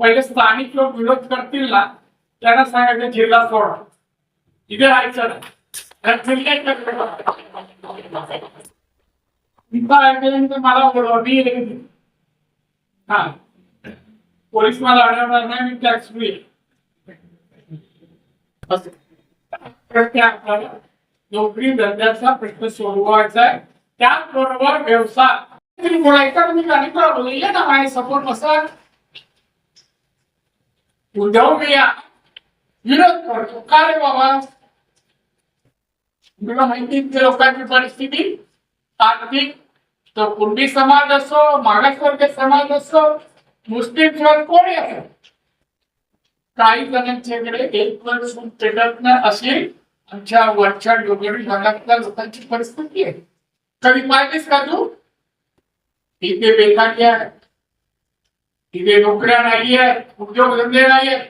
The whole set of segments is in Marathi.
पहिले स्थानिक लोक विरोध करतील ना त्यांना सांगायचं जिल्हा सोडा. इथे राहायचं मला बोलवा हा. पोलीस मला अडवणार नाही मी टॅक्स फ्री नोकरी धंद्याचा प्रश्न सोडवायचा आहे. त्याचबरोबर व्यवसाय. तुम्ही बोलायचा तुम्ही काही बोलले ना माझे सपोर्ट असा उद्धव मी या विरोध करतो. का रे बाबा? तुला माहिती आहे लोकांची परिस्थिती? आर्थिक तर कुणबी समाज असो मागासवर्गीय समाज असो मुस्लिम समाज कोणी असो? काही जणांच्याकडे एक वर्ष पेटत नाही अशी आमच्या वरच्या डोंगरी भागातल्या लोकांची परिस्थिती आहे. कधी पाहिजेस का तू? इथे बेकारी आहे. तिथे नोकऱ्या नाही आहेत उद्योगधंदे नाही आहेत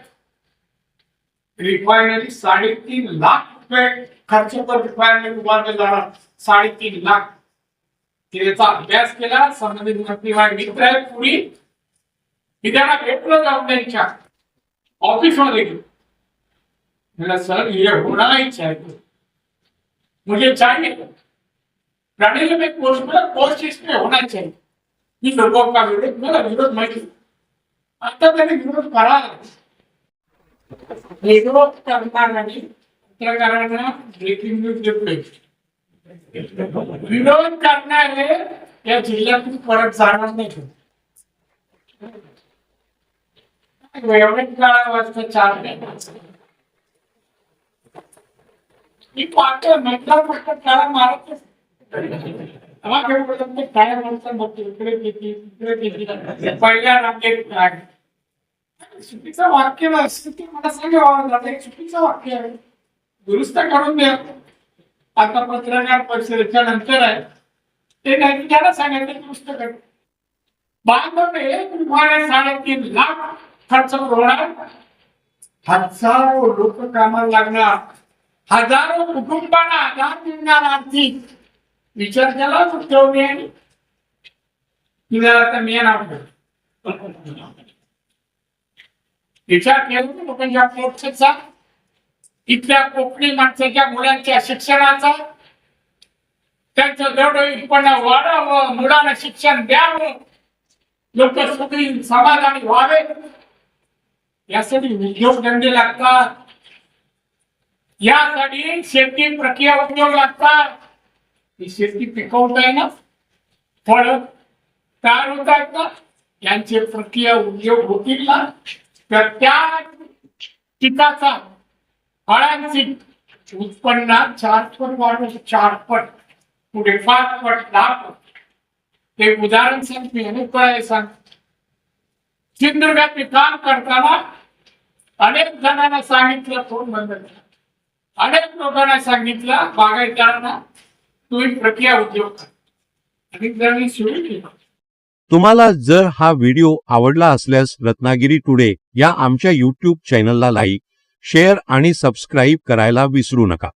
रिफायनरी साडेतीन लाख रुपये खर्च पर रिफायनरी उभारले जाणार. साडेतीन लाख. त्याचा अभ्यास केला संबंधित मंत्री माझे मित्र आहेत पुढी मी त्यांना भेटलो जाऊन त्यांच्या ऑफिसमध्ये गेलो मला सर हे होना इच्छा आहे. मुझे चाहिए प्राणी में पोस्ट में पोस्ट इसमें होना चाहिए इन लोगों का विरोध मेरा विरोध माहिती. आता त्याने विरोध करा. विरोध करणाऱ्यांनी पत्रकारांना ब्रेकिंग न्यूज देतोय विरोध करणारे या जिल्ह्यातून परत जाणार नाही एवढ्याच काळा वाजता चार मी पाहतो मेटला फक्त त्याला मारतच आम्हाला काय माणसं बघतो इकडे किती इकडे किती पहिल्या रांगेत काय चुकीचं वाक्य नसतं मला सांगा एक चुकीचं वाक्य आहे दुरुस्त करून द्या आता पत्रकार परिषदेच्या नंतर आहे ते नाही त्याला सांगायचं दुरुस्त कर बांधवणे तुम्हाला साडेतीन लाख खर्च होणार हजारो लोक कामाला लागणार. हजारो कुटुंबांना आधार मिळणार आर्थिक. विचार केला उद्योगी आणि तिला आता मी येणार विचार केला ना लोकांच्या पोटचा इथल्या कोकणी माणसाच्या मुलांच्या शिक्षणाचा. त्यांचं जेवढं उत्पन्न वाढावं मुलांना शिक्षण द्यावं. लोक सुखी समाधानी व्हावे. यासाठी उद्योगधंदे लागतात. यासाठी शेती प्रक्रिया उद्योग लागतात. ही शेती पिकवता आहे ना? फळ तयार होत आहेत ना? यांचे प्रक्रिया उद्योग होतील ना? तर त्या पिकाचा फळांची उत्पन्नात चारपट वाढून चारपट पुढे पाच पट दहा पट. ते उदाहरण सांगते अनेक काय सांग. सिंधुदुर्गात काम करताना अनेक जणांना सांगितलं फोन बंद अनेक लोकांना सांगितलं बागायतदारांना तुम्ही प्रक्रिया उद्योग तुम्हाला जर हा व्हिडिओ आवडला असल्यास रत्नागिरी टुडे या आमच्या यूट्यूब चॅनलला लाईक शेअर आणि सबस्क्राईब करायला विसरू नका.